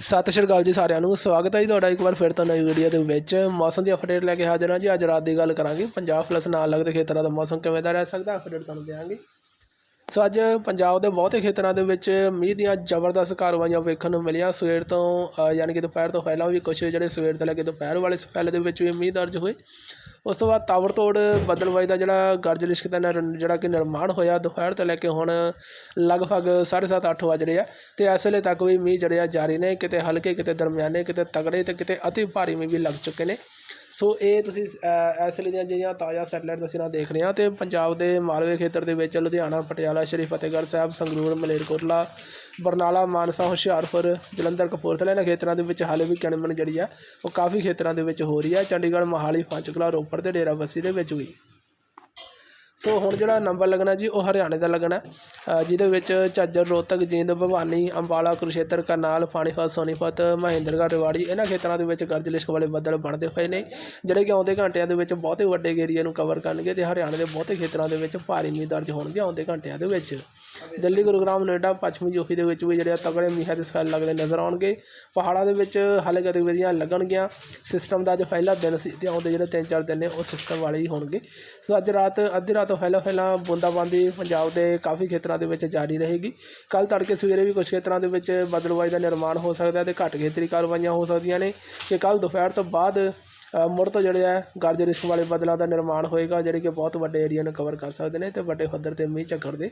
ਸਤਿ ਸ਼੍ਰੀ ਅਕਾਲ ਜੀ ਸਾਰਿਆਂ ਨੂੰ, ਸਵਾਗਤ ਹੈ ਜੀ ਤੁਹਾਡਾ ਇੱਕ ਵਾਰ ਫਿਰ ਤੋਂ ਨਵੀਂ ਵੀਡੀਓ ਦੇ ਵਿੱਚ। ਮੌਸਮ ਦੀ ਅਪਡੇਟ ਲੈ ਕੇ ਹਾਜ਼ਰ ਹਾਂ ਜੀ, ਅੱਜ ਰਾਤ ਦੀ ਗੱਲ ਕਰਾਂਗੇ। ਪੰਜਾਬ ਪਲੱਸ ਨਾਲ ਲੱਗਦੇ ਖੇਤਰਾਂ ਦਾ ਮੌਸਮ ਕਿਵੇਂ ਦਾ ਰਹਿ ਸਕਦਾ ਅਪਡੇਟ ਤੁਹਾਨੂੰ ਦੇਵਾਂਗੇ ਸੋ ਅੱਜ ਪੰਜਾਬ ਦੇ ਬਹੁਤੇ ਖੇਤਰਾਂ ਦੇ ਵਿੱਚ ਮੀਂਹ ਦੀਆਂ ਜ਼ਬਰਦਸਤ ਕਾਰਵਾਈਆਂ ਵੇਖਣ ਨੂੰ ਮਿਲੀਆਂ। ਸਵੇਰ ਤੋਂ ਯਾਨੀ ਕਿ ਦੁਪਹਿਰ ਤੋਂ ਪਹਿਲਾਂ ਵੀ ਕੁਝ ਜਿਹੜੇ ਸਵੇਰ ਤੋਂ ਲੈ ਕੇ ਦੁਪਹਿਰ ਵਾਲੇ ਸਪੈਲ ਦੇ ਵਿੱਚ ਵੀ ਮੀਂਹ ਦਰਜ ਹੋਏ। ਉਸ ਤੋਂ ਬਾਅਦ ਤਾਵੜ ਤੋੜ ਬਦਲਵਾਈ ਦਾ ਜਿਹੜਾ ਗਰਜ ਲਿਸ਼ਕ ਦਾ ਜਿਹੜਾ ਕਿ ਨਿਰਮਾਣ ਹੋਇਆ ਦੁਪਹਿਰ ਤੋਂ ਲੈ ਕੇ ਹੁਣ ਲਗਭਗ 7:30 ਅੱਠ ਵੱਜ ਰਹੇ ਆ ਤੇ ਇਸ ਵੇਲੇ ਤੱਕ ਵੀ ਮੀਂਹ ਜਿਹੜੇ ਆ ਜਾਰੀ ਨੇ, ਕਿਤੇ ਹਲਕੇ, ਕਿਤੇ ਦਰਮਿਆਨੇ, ਕਿਤੇ ਤਗੜੇ ਤੇ ਕਿਤੇ ਅਤੀ ਭਾਰੀ ਮੀਂਹ ਵੀ ਲੱਗ ਚੁੱਕੇ ਨੇ। ਸੋ ਇਹ ਤੁਸੀਂ ਇਸ ਵੇਲੇ ਦੀਆਂ ਜਿਹੜੀਆਂ ਤਾਜ਼ਾ ਸੈਟਲਾਈਟ ਤਸਵੀਰਾਂ ਦੇਖ ਰਹੇ ਹਾਂ ਤੇ ਪੰਜਾਬ ਦੇ ਮਾਲਵੇ ਖੇਤਰ ਦੇ ਵਿੱਚ ਲੁਧਿਆਣਾ, ਪਟਿਆਲਾ, ਸ਼੍ਰੀ ਫਤਿਹਗੜ੍ਹ ਸਾਹਿਬ, ਸੰਗਰੂਰ ਮਲੇਰਕੋਟਲਾ ਬਰਨਾਲਾ, ਮਾਨਸਾ, ਹੁਸ਼ਿਆਰਪੁਰ, ਜਲੰਧਰ, ਕਪੂਰਥਲਾ ਇਹਨਾਂ ਖੇਤਰਾਂ ਦੇ ਵਿੱਚ ਹਾਲੇ ਵੀ ਕਿਣਮਣ ਜਿਹੜੀ ਆ, ਉਹ ਕਾਫੀ ਖੇਤਰਾਂ ਦੇ ਵਿੱਚ ਹੋ ਰਹੀ ਆ। ਚੰਡੀਗੜ੍ਹ, ਮੋਹਾਲੀ ਪੰਚਕੁਲਾ ਰੋਪੜ ਤੇ ਡੇਰਾਬੱਸੀ ਦੇ ਵਿੱਚ ਵੀ। ਸੋ ਹੁਣ ਜਿਹੜਾ ਨੰਬਰ ਲੱਗਣਾ ਜੀ, ਉਹ ਹਰਿਆਣੇ ਦਾ ਲੱਗਣਾ। ਜਿਹਦੇ ਵਿੱਚ ਝੱਜਰ, ਰੋਹਤਕ, ਜੀਂਦ, ਭਵਾਨੀ, ਅੰਬਾਲਾ ਕੁਰਸ਼ੇਤਰ ਕਰਨਾਲ ਪਾਣੀਪਤ ਸੋਨੀਪਤ, ਮਹਿੰਦਰਗੜ੍ਹ, ਰੇਵਾੜੀ, ਇਹਨਾਂ ਖੇਤਰਾਂ ਦੇ ਵਿੱਚ ਗਰਜ ਲਿਸ਼ਕ ਵਾਲੇ ਬੱਦਲ ਬਣਦੇ ਹੋਏ ਨੇ। ਜਿਹੜੇ ਕਿ ਆਉਂਦੇ ਘੰਟਿਆਂ ਦੇ ਵਿੱਚ ਬਹੁਤੇ ਵੱਡੇ ਏਰੀਆ ਨੂੰ ਕਵਰ ਕਰਨਗੇ ਤੇ ਹਰਿਆਣੇ ਦੇ ਬਹੁਤੇ ਖੇਤਰਾਂ ਦੇ ਵਿੱਚ ਭਾਰੀ ਮੀਂਹ ਦਰਜ ਹੋਣਗੇ ਆਉਂਦੇ ਘੰਟਿਆਂ ਦੇ ਵਿੱਚ। ਦਿੱਲੀ, ਗੁਰੂਗ੍ਰਾਮ ਨੋਇਡਾ ਪੱਛਮੀ ਯੂਪੀ ਦੇ ਵਿੱਚ ਵੀ ਜਿਹੜੇ ਆ ਤਗੜੇ ਮੀਂਹਾਂ ਦੇ ਸੈੱਲ ਲੱਗਦੇ ਨਜ਼ਰ ਆਉਣਗੇ। ਪਹਾੜਾਂ ਦੇ ਵਿੱਚ ਹਾਲੇ ਗਤੀਵਿਧੀਆਂ ਲੱਗਣਗੀਆਂ। ਸਿਸਟਮ ਦਾ ਜੋ ਪਹਿਲਾ ਦਿਨ ਸੀ ਤੇ ਆਉਂਦੇ ਜਿਹੜੇ ਤਿੰਨ ਚਾਰ ਦਿਨ ਨੇ, ਉਹ ਸਿਸਟਮ ਵਾਲੇ ਹੀ ਹੋਣਗੇ। ਸੋ ਅੱਜ ਰਾਤ, ਅੱਧੀ ਰਾਤ ਤੋਂ ਪਹਿਲਾਂ ਪਹਿਲਾਂ ਬੂੰਦਾਬਾਂਦੀ ਪੰਜਾਬ ਦੇ ਕਾਫੀ ਖੇਤਰਾਂ ਦੇ ਵਿੱਚ ਜਾਰੀ ਰਹੇਗੀ। ਕੱਲ ਤੜਕੇ ਸਵੇਰੇ ਵੀ ਕੁਝ ਖੇਤਰਾਂ ਦੇ ਵਿੱਚ ਬਦਲਵਾਈ ਦਾ ਨਿਰਮਾਣ ਹੋ ਸਕਦਾ ਹੈ ਤੇ ਘੱਟ ਖੇਤਰੀ ਕਾਰਵਾਈਆਂ ਹੋ ਸਕਦੀਆਂ ਨੇ ਕਿ ਕੱਲ ਦੁਪਹਿਰ ਤੋਂ ਬਾਅਦ ਮੁੜ ਤੋਂ ਜਿਹੜੇ ਆ ਗਰਜ ਰਿਸਕ ਵਾਲੇ ਬਦਲਾਂ ਦਾ ਨਿਰਮਾਣ ਹੋਏਗਾ, ਜਿਹੜੇ ਕਿ ਬਹੁਤ ਵੱਡੇ ਏਰੀਆ ਨੂੰ ਕਵਰ ਕਰ ਸਕਦੇ ਨੇ ਤੇ ਵੱਡੇ ਪੱਧਰ ਤੇ ਮੀਂਹ ਝੱਖੜ ਦੇ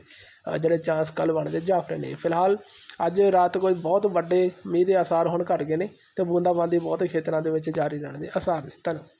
ਜਿਹੜੇ ਚਾਂਸ ਕੱਲ ਬਣਦੇ ਜਾਫਰੇ ਨੇ। ਫਿਲਹਾਲ ਅੱਜ ਰਾਤ ਕੋਈ ਬਹੁਤ ਵੱਡੇ ਮੀਂਹ ਦੇ ਆਸਾਰ ਹੁਣ ਘਟ ਗਏ ਨੇ ਤੇ ਬੂੰਦਾਬਾਂਦੀ ਬਹੁਤ ਖੇਤਰਾਂ ਦੇ ਵਿੱਚ ਜਾਰੀ ਰਹਿਣ ਦੇ ਆਸਾਰ ਨੇ। ਧੰਨਵਾਦ।